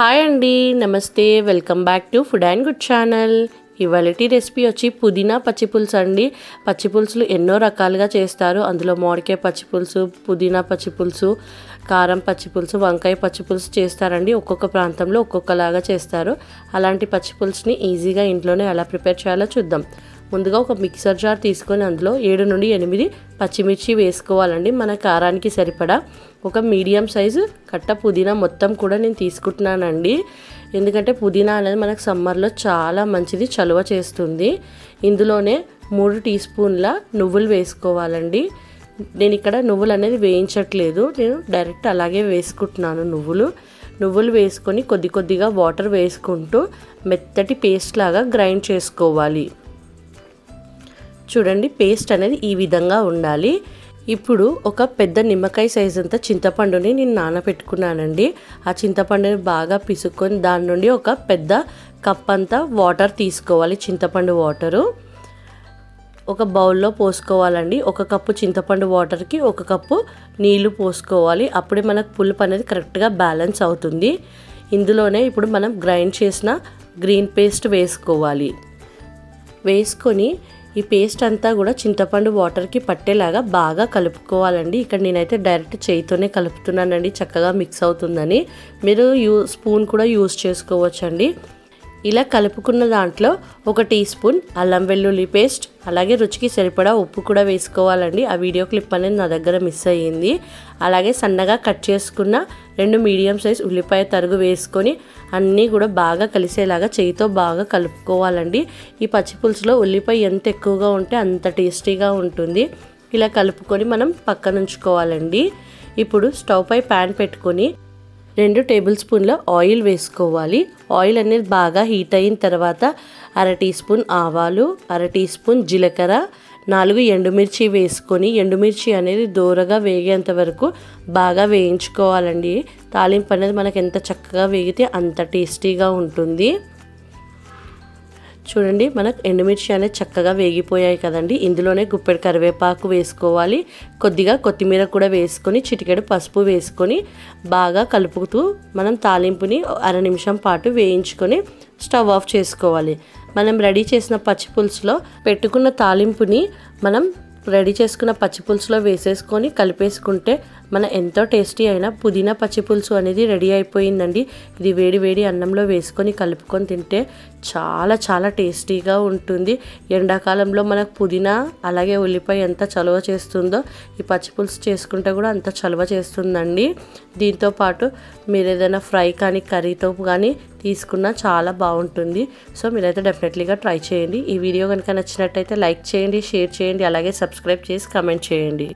Hi అండి నమస్తే welcome back to food and good channel. ఇవాళటి recipe వచ్చి పుదీనా పచ్చిపులుసు అండి. పచ్చిపులుసులు ఎన్నో రకాలుగా చేస్తారు. అందులో మామిడికాయ పచ్చిపులుసు పుదీనా పచ్చిపులుసు కారం పచ్చిపులుసు వంకాయ పచ్చిపులుసు చేస్తారండి. ఒక్కొక్క ప్రాంతంలో ఒక్కొక్కలాగా చేస్తారు. అలాంటి పచ్చిపులుసుని ఈజీగా ఇంట్లోనే ఎలా ప్రిపేర్ చేయాలో చూద్దాం. ముందుగా ఒక మిక్సర్ జార్ తీసుకొని అందులో ఏడు నుండి ఎనిమిది పచ్చిమిర్చి వేసుకోవాలండి. మన కారానికి సరిపడా ఒక మీడియం సైజు కట్ట పుదీనా మొత్తం కూడా నేను తీసుకుంటున్నానండి. ఎందుకంటే పుదీనా అనేది మనకు సమ్మర్లో చాలా మంచిది చలువ చేస్తుంది. ఇందులోనే మూడు టీ స్పూన్ల నువ్వులు వేసుకోవాలండి. నేను ఇక్కడ నువ్వులు అనేది వేయించట్లేదు. నేను డైరెక్ట్ అలాగే వేసుకుంటున్నాను నువ్వులు. నువ్వులు వేసుకొని కొద్ది కొద్దిగా వాటర్ వేసుకుంటూ మెత్తటి పేస్ట్ లాగా గ్రైండ్ చేసుకోవాలి. చూడండి పేస్ట్ అనేది ఈ విధంగా ఉండాలి. ఇప్పుడు ఒక పెద్ద నిమ్మకాయ సైజ్ అంతా చింతపండుని నేను నానబెట్టుకున్నానండి. ఆ చింతపండుని బాగా పిసుక్కొని దాని నుండి ఒక పెద్ద కప్ అంతా వాటర్ తీసుకోవాలి చింతపండు వాటరు ఒక బౌల్లో పోసుకోవాలండి. ఒక కప్పు చింతపండు వాటర్కి ఒక కప్పు నీళ్ళు పోసుకోవాలి. అప్పుడే మనకు పులుపు అనేది కరెక్ట్గా బ్యాలెన్స్ అవుతుంది. ఇందులోనే ఇప్పుడు మనం గ్రైండ్ చేసిన గ్రీన్ పేస్ట్ వేసుకోవాలి. వేసుకొని ఈ పేస్ట్ అంతా కూడా చింతపండు వాటర్కి పట్టేలాగా బాగా కలుపుకోవాలండి. ఇక్కడ నేనైతే డైరెక్ట్ చేయితోనే కలుపుతున్నానండి చక్కగా మిక్స్ అవుతుందని. మీరు యూ స్పూన్ కూడా యూస్ చేసుకోవచ్చండి. ఇలా కలుపుకున్న దాంట్లో ఒక టీ స్పూన్ అల్లం వెల్లుల్లి పేస్ట్ అలాగే రుచికి సరిపడా ఉప్పు కూడా వేసుకోవాలండి. ఆ వీడియో క్లిప్ అనేది నా దగ్గర మిస్ అయ్యింది. అలాగే సన్నగా కట్ చేసుకున్న రెండు మీడియం సైజ్ ఉల్లిపాయ తరుగు వేసుకొని అన్నీ కూడా బాగా కలిసేలాగా చేయితో బాగా కలుపుకోవాలండి. ఈ పచ్చిపులుసులో ఉల్లిపాయ ఎంత ఎక్కువగా ఉంటే అంత టేస్టీగా ఉంటుంది. ఇలా కలుపుకొని మనం పక్కన ఉంచుకోవాలండి ఇప్పుడు స్టవ్ పై ప్యాన్ పెట్టుకొని రెండు టేబుల్ స్పూన్ల ఆయిల్ వేసుకోవాలి. ఆయిల్ అనేది బాగా హీట్ అయిన తర్వాత అర టీ స్పూన్ ఆవాలు అర టీ స్పూన్ జీలకర్ర నాలుగు ఎండుమిర్చి వేసుకొని ఎండుమిర్చి అనేది దూరగా వేగేంత వరకు బాగా వేయించుకోవాలండి. తాలింపు అనేది మనకు ఎంత చక్కగా వేగితే అంత టేస్టీగా ఉంటుంది. చూడండి మనకు ఎండుమిర్చి అనేది చక్కగా వేగిపోయాయి కదండి. ఇందులోనే గుప్పెడు కరివేపాకు వేసుకోవాలి. కొద్దిగా కొత్తిమీర కూడా వేసుకొని చిటికెడు పసుపు వేసుకొని బాగా కలుపుతూ మనం తాలింపుని అర నిమిషం పాటు వేయించుకొని స్టవ్ ఆఫ్ చేసుకోవాలి. మనం రెడీ చేసిన పచ్చి పులుసులో పెట్టుకున్న తాలింపుని మనం రెడీ చేసుకున్న పచ్చిపులుసులో వేసేసుకొని కలిపేసుకుంటే మన ఎంతో టేస్టీ అయిన పుదీనా పచ్చిపులుసు అనేది రెడీ అయిపోయిందండి. ఇది వేడి వేడి అన్నంలో వేసుకొని కలుపుకొని తింటే చాలా చాలా టేస్టీగా ఉంటుంది. ఎండాకాలంలో మనకు పుదీనా అలాగే ఉల్లిపాయ ఎంత చలువ చేస్తుందో ఈ పచ్చిపులుసు చేసుకుంటే కూడా అంత చలువ చేస్తుందండి. దీంతో పాటు మీరు ఏదైనా ఫ్రై కానీ కర్రీతో కానీ తీసుకున్నా చాలా బాగుంటుంది. సో మీరైతే డెఫినెట్లీగా ట్రై చేయండి. ఈ వీడియో కనుక నచ్చినట్టయితే లైక్ చేయండి షేర్ చేయండి అలాగే సబ్స్క్రైబ్ చేసి కమెంట్ చేయండి.